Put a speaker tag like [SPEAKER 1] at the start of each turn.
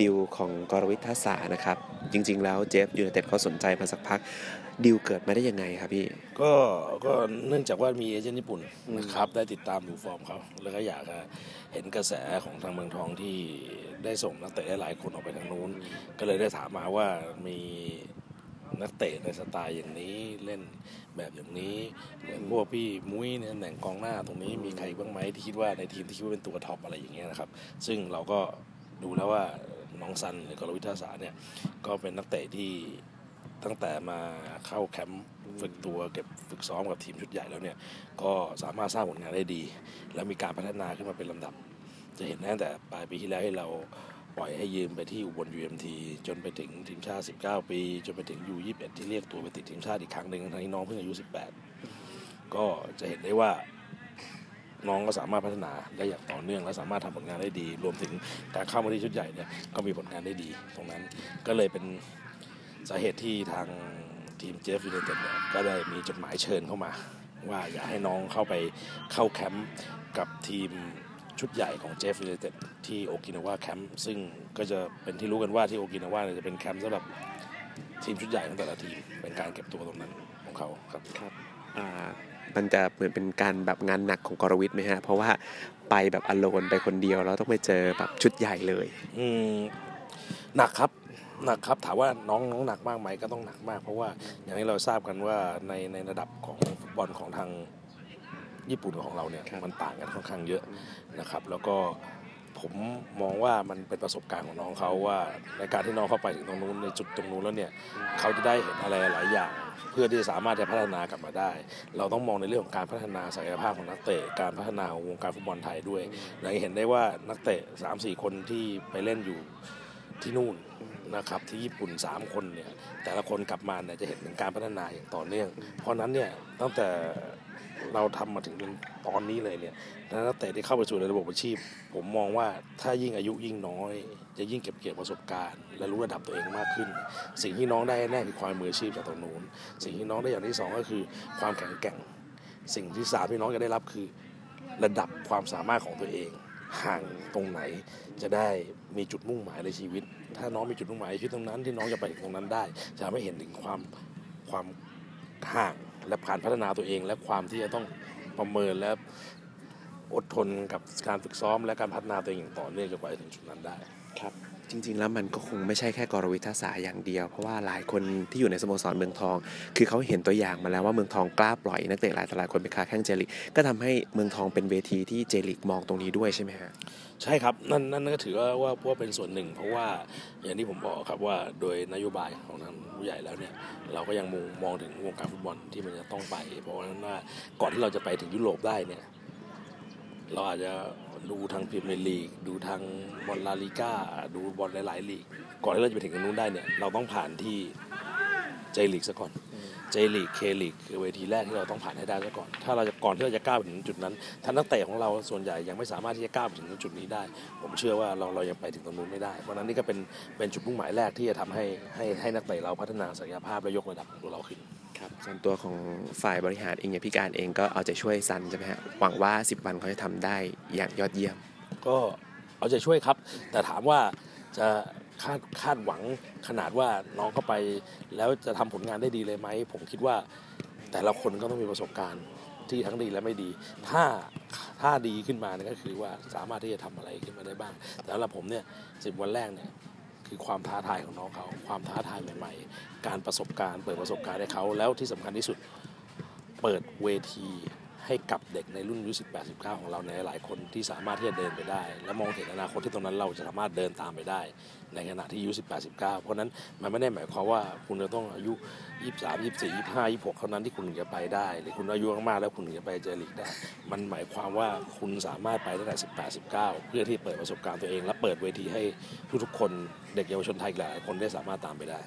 [SPEAKER 1] ดิวของกรวิทยาศาสต์นะครับ จริง ๆ แล้วเจฟยูไนเต็ดเขาสนใจมาสักพักดิวเกิดมาได้ยังไงครับพี่
[SPEAKER 2] ก็ก็เนื่องจากว่ามีเอเจนต์ญี่ปุ่นนะครับ ได้ติดตามดูฟอร์มเขาแล้วก็อยากเห็นกระแสของทางเมืองทองที่ได้ส่งนักเตะหลายคนออกไปทางนู้น ก็เลยได้ถามมาว่ามีนักเตะในสไตล์อย่างนี้เล่นแบบอย่างนี้อย่างพวกพี่มุ้ยในตำแหน่งกองหน้าตรงนี้มีใครบ้างไหมที่คิดว่าในทีมที่คิดว่าเป็นตัวท็อปอะไรอย่างเงี้ยนะครับ ซึ่งเราก็ ดูแล้วว่าน้องซันหรือกรวิทาศน์เนี่ยก็เป็นนักเตะที่ตั้งแต่มาเข้าแคมป์ฝึกตัวเก็บฝึกซ้อมกับทีมชุดใหญ่แล้วเนี่ยก็สามารถสร้างผลงานได้ดี แล้วมีการพัฒนาขึ้นมาเป็นลำดับ จะเห็นตั้งแต่ปลายปีที่แล้วให้เราปล่อยให้ยืมไปที่อุบล UMT จนไปถึงทีมชาติ 19 ปี จนไปถึง U21 ที่เรียกตัวไปติดทีมชาติอีกครั้งหนึ่งทั้งที่น้องเพิ่งอายุ 18 ก็จะเห็นได้ว่า น้องก็สามารถพัฒนาได้อย่างต่อเนื่อง และสามารถทำผลงานได้ดี รวมถึงการเข้ามาที่ชุดใหญ่เนี่ยก็มีผลงานได้ดี ตรงนั้นก็เลยเป็นสาเหตุที่ทางทีมเจฟยูไนเต็ดก็ได้มีจดหมายเชิญเข้ามา ว่าอยากให้น้องเข้าไปเข้าแคมป์กับทีมชุดใหญ่ของเจฟยูไนเต็ดที่โอกินาวาแคมป์ซึ่งก็จะเป็นที่รู้กันว่าที่โอกินาวาเนี่ยจะเป็นแคมป์สำหรับทีมชุดใหญ่ของแต่ละทีมเป็นการเก็บตัวตรงนั้นของเขาครับ
[SPEAKER 1] ครับอ่า มันจะเหมือนเป็นการแบบงานหนักของกรวิทย์ไหมฮะ เพราะว่าไปแบบอโลนไปคนเดียวแล้วต้องไปเจอแบบชุดใหญ่เลย
[SPEAKER 2] อืมหนักครับหนักครับถามว่าน้องน้องหนักมากไหมก็ต้องหนักมาก เพราะว่าอย่างที่เราทราบกันว่าในในระดับของฟุตบอลของทางญี่ปุ่นกับของเราเนี่ย
[SPEAKER 1] ครับ
[SPEAKER 2] มันต่างกันค่อนข้างเยอะนะครับ แล้วก็ผมมองว่ามันเป็นประสบการณ์ของน้องเขาว่าในการที่น้องเข้าไปถึงตรงนู้นในจุดตรงนู้นแล้วเนี่ยเขาจะได้เห็นอะไรหลายอย่าง เพื่อที่จะสามารถจะพัฒนากลับมาได้ เราต้องมองในเรื่องของการพัฒนาศักยภาพของนักเตะการพัฒนาของวงการฟุตบอลไทยด้วยเราเห็นได้ว่านักเตะ3าสี่คนที่ไปเล่นอยู่ที่นู่นนะครับที่ญี่ปุ่น 3 คนเนี่ยแต่ละคนกลับมาเนี่ยจะเห็นถึงการพัฒนาอย่างต่อเนื่อง เพราะนั้นเนี่ยตั้งแต่ เราทำมาถึงตอนนี้เลยเนี่ยนักเตะที่เข้าไปสู่ในระบบอาชีพ ผมมองว่าถ้ายิ่งอายุยิ่งน้อย จะยิ่งเก็บเกี่ยวประสบการณ์ และรู้ระดับตัวเองมากขึ้น สิ่งที่น้องได้แน่คือความมืออาชีพจากตรงนู้นสิ่งที่น้องได้อย่างที่สองก็คือความแข็งแกร่ง สิ่งที่สามที่น้องจะได้รับคือ ระดับความสามารถของตัวเองห่างตรงไหนจะได้มีจุดมุ่งหมายในชีวิต ถ้าน้องมีจุดมุ่งหมายในชีวิตตรงนั้นที่น้องจะไปถึงตรงนั้นได้ จะไม่เห็นถึงความความห่าง และการพัฒนาตัวเอง และความที่จะต้องประเมินและ อดทนกับการฝึกซ้อมและการพัฒนาตัวเองอย่างต่อเนื่องจนกว่าจะถึงจุดนั้นได้
[SPEAKER 1] ครับจริง ๆ แล้วมันก็คงไม่ใช่แค่กรวิทยาศาสตร์อย่างเดียว เพราะว่าหลายคนที่อยู่ในสโมสรเมืองทอง คือเขาเห็นตัวอย่างมาแล้วว่าเมืองทองกล้าปล่อยนักเตะหลายต่อหลายคนไปค้าแข่งเจลิกก็ทำให้เมืองทองเป็นเวทีที่เจลิกมองตรงนี้ด้วยใช่ไหมฮะ
[SPEAKER 2] ใช่ครับนั่นนั่นก็ถือว่าว่าว่าเป็นส่วนหนึ่ง เพราะว่าอย่างที่ผมบอกครับว่าโดยนโยบายของทางผู้ใหญ่แล้วเนี่ยเราก็ยังมองมองถึงวงการฟุตบอลที่มันจะต้องไป เพราะฉะนั้นว่าก่อนที่เราจะไปถึงยุโรปได้เนี่ย เราอาจจะดูทางพรีเมียร์ลีก ดูทางบอลลาลิก้า ดูบอลหลายๆลีก ก่อนที่เราจะไปถึงตรงนู้นได้เนี่ย เราต้องผ่านที่ใจลีกซะก่อน เจลีกเคลีกคือเวทีแรกที่เราต้องผ่านให้ได้ซะก่อน ถ้าเราจะก่อนที่เราจะก้าวไปถึงจุดนั้นถ้านักเตะของเราส่วนใหญ่ยังไม่สามารถที่จะก้าวไปถึงจุดนี้ได้ ผมเชื่อว่าเราเรายังไปถึงตรงนู้นไม่ได้ เพราะฉะนั้นนี่ก็เป็นเป็นจุดมุ่งหมายแรกที่จะทำให้ให้ให้นักเตะเราพัฒนาศักยภาพและยกระดับของตัวเราขึ้น
[SPEAKER 1] ครับส่วนตัวของฝ่ายบริหารเองอย่างพี่การเองก็เอาใจช่วยซันใช่ไหมฮะหวังว่า 10 วันเขาจะทำได้อย่างยอดเยี่ยม
[SPEAKER 2] ก็เอาใจช่วยครับ แต่ถามว่าจะ คาดคาดหวังขนาดว่าน้องเข้าไป แล้วจะทำผลงานได้ดีเลยไหม ผมคิดว่าแต่ละคนก็ต้องมีประสบการณ์ที่ทั้งดีและไม่ดี ถ้าถ้าดีขึ้นมาเนี่ยก็คือว่าสามารถที่จะทำอะไรขึ้นมาได้บ้าง แต่สำหรับผมเนี่ยสิบวันแรกเนี่ยคือความท้าทายของน้องเขาความท้าทายใหม่ ๆ การประสบการณ์ เปิดประสบการณ์ให้เขาแล้วที่สำคัญที่สุดเปิดเวที ให้กับเด็กในรุ่นอายุ18 19 ของเราในหลายคนที่สามารถที่จะเดินไปได้ และมองเห็นอนาคตที่ตรงนั้นเราจะสามารถเดินตามไปได้ ในขณะที่อายุ18 19 เพราะนั้นมันไม่ได้หมายความว่าคุณจะต้องอายุ 23 24 25 26 เท่านั้นที่คุณถึงจะไปได้ หรือคุณอายุมากๆแล้วคุณถึงจะไปเจอลีกได้ มันหมายความว่าคุณสามารถไปตั้งแต่18 19 เพื่อที่เปิดประสบการณ์ตัวเอง และเปิดเวทีให้ทุกๆคนเด็กเยาวชนไทยหลายคนได้สามารถตามไปได้